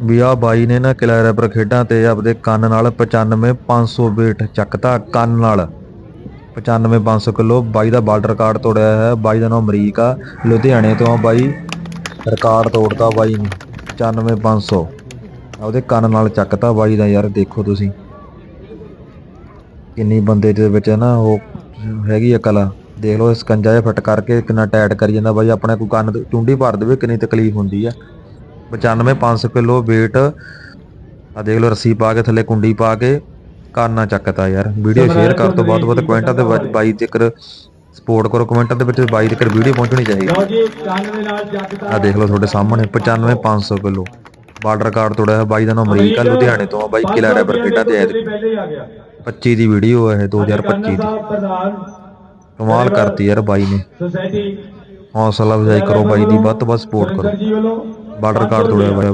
ਵੀ ਆ ਬਾਈ ਨੇ ਨਾ ਕਿਲਾ ਰੈਪਰ ਖੇਡਾਂ ਤੇ ਆਪਦੇ ਕੰਨ ਨਾਲ 95 500 weight ਚੱਕਤਾ, ਕੰਨ ਨਾਲ। 95 500 ਕਿਲੋ ਬਾਈ ਦਾ ਵਰਲਡ ਰਿਕਾਰਡ ਤੋੜਿਆ ਹੈ ਬਾਈ ਦਾ ਨਾਮ ਅਮਰੀਕ ਆ, ਲੁਧਿਆਣੇ ਤੋਂ ਆ ਬਾਈ, ਰਿਕਾਰਡ ਤੋੜਤਾ ਬਾਈ ਨੇ 95 500 ਆਪਦੇ ਕੰਨ ਨਾਲ ਚੱਕਤਾ ਬਾਈ ਦਾ, ਯਾਰ ਦੇਖੋ ਤੁਸੀਂ। ਕਿੰਨੀ ਬੰਦੇ ਦੇ ਵਿੱਚ ਨਾ ਉਹ ਹੈਗੀ ਆ ਕਲਾ। ਦੇਖ ਲਓ ਸਕੰਜਾ ਜਿਹਾ ਫਿੱਟ ਕਰਕੇ ਕਿੰਨਾ ਟਾਈਟ ਕਰੀ ਜਾਂਦਾ ਬਾਈ, ਆਪਣੇ ਕੋਈ ਕੰਨ ਤੇ ਚੁੰਡੀ ਭਰ ਦੇਵੇ, ਕਿੰਨੀ ਤਕਲੀਫ ਹੁੰਦੀ ਆ। 95 500 ਕਿਲੋ weight ਆ ਦੇਖ ਲਓ ਰੱਸੀ ਪਾ ਕੇ ਥੱਲੇ ਕੁੰਡੀ ਪਾ ਕੇ ਕਰਨਾ ਚੱਕਤਾ ਯਾਰ। ਵੀਡੀਓ ਸ਼ੇਅਰ ਕਰ ਤੋਂ ਬਹੁਤ ਬਹੁਤ ਕਮੈਂਟਾਂ ਤੇ ਬਾਈ- ਬਾਈ ਤੱਕ ਸਪੋਰਟ ਕਰੋ ਕਮੈਂਟਾਂ ਦੇ ਵਿੱਚ ਬਾਈ ਤੱਕ ਵੀਡੀਓ ਪਹੁੰਚਣੀ ਚਾਹੀਦੀ। ਦੇ ਦਾ ਆ ਦੇਖ ਲਓ ਤੁਹਾਡੇ ਸਾਹਮਣੇ 95 500 ਕਿਲੋ। ਬਾਰਡਰ ਰਿਕਾਰਡ ਤੋੜਿਆ ਹੈ ਬਾਈ ਦਾ ਨਾਮ ਅਮਰੀਕਾ ਲੁਧਿਆਣੇ ਤੋਂ ਆ ਬਾਈ ਕਿਲਾ ਰੈਪਰ ਖੇਡਾਂ ਤੇ ਆਇਆ ਸੀ। ਪਹਿਲੇ ਹੀ ਆ ਗਿਆ। 25 ਦੀ ਵੀਡੀਓ ਹੈ ਇਹ 2025 ਦੀ। ਕਮਾਲ ਕਰਤੀ ਯਾਰ ਬਾਈ ਨੇ। ਸੁਸਾਇਟੀ ਹੌਸਲਾ ਅਫਜ਼ਾਈ ਕਰੋ ਬਾਈ ਦੀ ਵੱਧ ਵੱਧ ਸਪੋਰਟ ਕਰੋ। ਜੀ ਵੱਲੋਂ ਬਾਰਡਰ ਕਾਰਡ ਤੋੜਿਆ ਬਾਈ